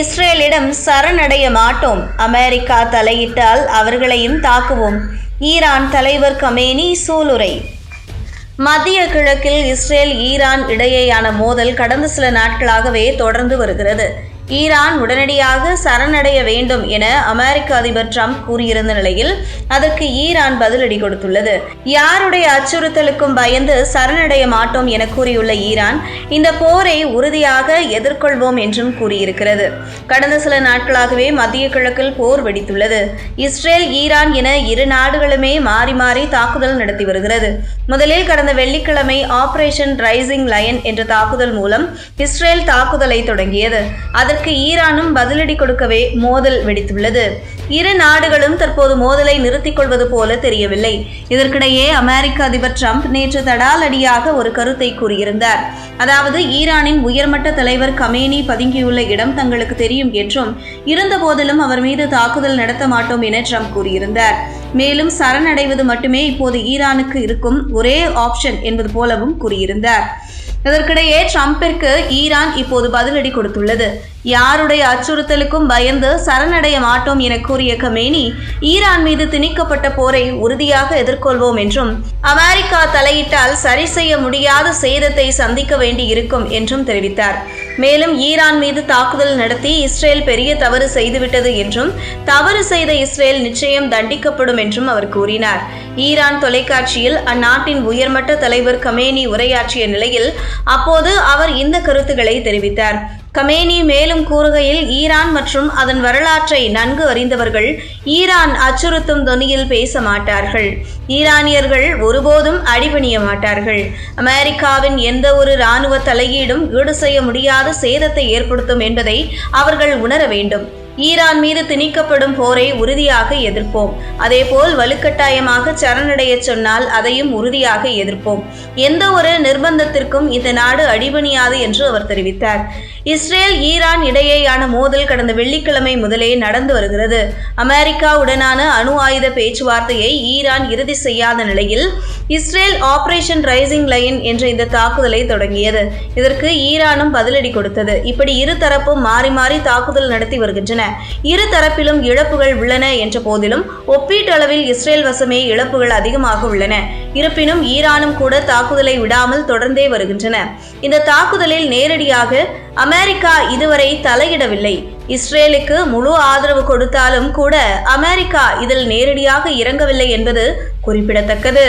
இஸ்ரேலிடம் சரணடைய மாட்டோம். அமெரிக்கா தலையிட்டால் அவர்களையும் தாக்குவோம். ஈரான் தலைவர் கமேனி சூளுரை. மத்திய கிழக்கில் இஸ்ரேல் ஈரான் இடையேயான மோதல் கடந்த சில நாட்களாகவே தொடர்ந்து வருகிறது. ஈரான் உடனடியாக சரணடைய வேண்டும் என அமெரிக்க அதிபர் ட்ரம்ப் கூறியிருந்த நிலையில் அதற்கு ஈரான் பதிலடி கொடுத்துள்ளது. யாருடைய அச்சுறுத்தலுக்கும் பயந்து சரணடைய மாட்டோம் என கூறியுள்ள ஈரான் இந்த போரை உறுதியாக எதிர்கொள்வோம் என்றும் கூறியிருக்கிறது. கடந்த சில நாட்களாகவே மத்திய கிழக்கில் போர் வெடித்துள்ளது. இஸ்ரேல் ஈரான் என இரு நாடுகளுமே மாறி மாறி தாக்குதல் நடத்தி வருகிறது. முதலில் கடந்த வெள்ளிக்கிழமை ஆபரேஷன் ரைசிங் லயன் என்ற தாக்குதல் மூலம் இஸ்ரேல் தாக்குதலை தொடங்கியது. அதற்கு ஈரானும் பதிலடி கொடுக்கவே மோதல் வெடித்துள்ளது. இரு நாடுகளும் தற்போது மோதலை நிறுத்திக் கொள்வது போல தெரியவில்லை. இதற்கிடையே அமெரிக்க அதிபர் ட்ரம்ப் நேற்று தடாலடியாக ஒரு கருத்தை கூறியிருந்தார். அதாவது ஈரானின் உயர்மட்ட தலைவர் கமேனி பதுங்கியுள்ள இடம் தங்களுக்கு தெரியும் என்றும் இருந்தபோதிலும் அவர் மீது தாக்குதல் நடத்த மாட்டோம் என ட்ரம்ப் கூறியிருந்தார். மேலும் சரணடைவது மட்டுமே இப்போது ஈரானுக்கு இருக்கும் ஒரே ஆப்ஷன் என்பது போலவும் கூறியிருந்தார். இதற்கிடையே ட்ரம்பிற்கு ஈரான் இப்போது பதிலடி கொடுத்துள்ளது. யாருடைய அச்சுறுத்தலுக்கும் பயந்து சரணடைய மாட்டோம் என கூறிய கமேனி ஈரான் மீது திணிக்கப்பட்ட போரை உறுதியாக எதிர்கொள்வோம் என்றும் அமெரிக்கா தலையிட்டால் சரி செய்ய முடியாத சேதத்தை சந்திக்க வேண்டி இருக்கும் என்றும் தெரிவித்தார். மேலும் ஈரான் மீது தாக்குதல் நடத்தி இஸ்ரேல் பெரிய தவறு செய்துவிட்டது என்றும் தவறு செய்த இஸ்ரேல் நிச்சயம் தண்டிக்கப்படும் என்றும் அவர் கூறினார். ஈரான் தொலைக்காட்சியில் அந்நாட்டின் உயர்மட்ட தலைவர் கமேனி உரையாற்றிய நிலையில் அப்போது அவர் இந்த கருத்துக்களை தெரிவித்தார். கமேனி மேலும் கூறுகையில் ஈரான் மற்றும் அதன் வரலாற்றை நன்கு அறிந்தவர்கள் ஈரான் அச்சுறுத்தும் தொனியில் பேச மாட்டார்கள். ஈரானியர்கள் ஒருபோதும் அடிபணிய மாட்டார்கள். அமெரிக்காவின் எந்த ஒரு இராணுவ தலையீடும் ஈடு செய்ய முடியாத சேதத்தை ஏற்படுத்தும் என்பதை அவர்கள் உணர வேண்டும். ஈரான் மீது திணிக்கப்படும் போரை உறுதியாக எதிர்ப்போம். அதேபோல் வலுக்கட்டாயமாக சரணடைய சொன்னால் அதையும் உறுதியாக எதிர்ப்போம். எந்த ஒரு நிர்பந்தத்திற்கும் இந்த நாடு அடிபணியாது என்று அவர் தெரிவித்தார். இஸ்ரேல் ஈரான் இடையேயான மோதல் கடந்த வெள்ளிக்கிழமை முதலே நடந்து வருகிறது. அமெரிக்காவுடனான அணு ஆயுத பேச்சுவார்த்தையை ஈரான் இறுதி செய்யாத நிலையில் இஸ்ரேல் ஆபரேஷன் ரைசிங் லைன் என்ற இந்த தாக்குதலை தொடங்கியது. இதற்கு ஈரானும் பதிலடி கொடுத்தது. இப்படி இரு தரப்பும் மாறி மாறி தாக்குதல் நடத்தி வருகின்றன. இரு தரப்பிலும் இழப்புகள் உள்ளன என்ற போதிலும் ஒப்பீட்டளவில் இஸ்ரேல் வசமே இழப்புகள் அதிகமாக உள்ளன. இருப்பினும் ஈரானும் கூட தாக்குதலை விடாமல் தொடர்ந்தே வருகின்றன. இந்த தாக்குதலில் நேரடியாக அமெரிக்கா இதுவரை தலையிடவில்லை. இஸ்ரேலுக்கு முழு ஆதரவு கொடுத்தாலும் கூட அமெரிக்கா இதில் நேரடியாக இறங்கவில்லை என்பது குறிப்பிடத்தக்கது.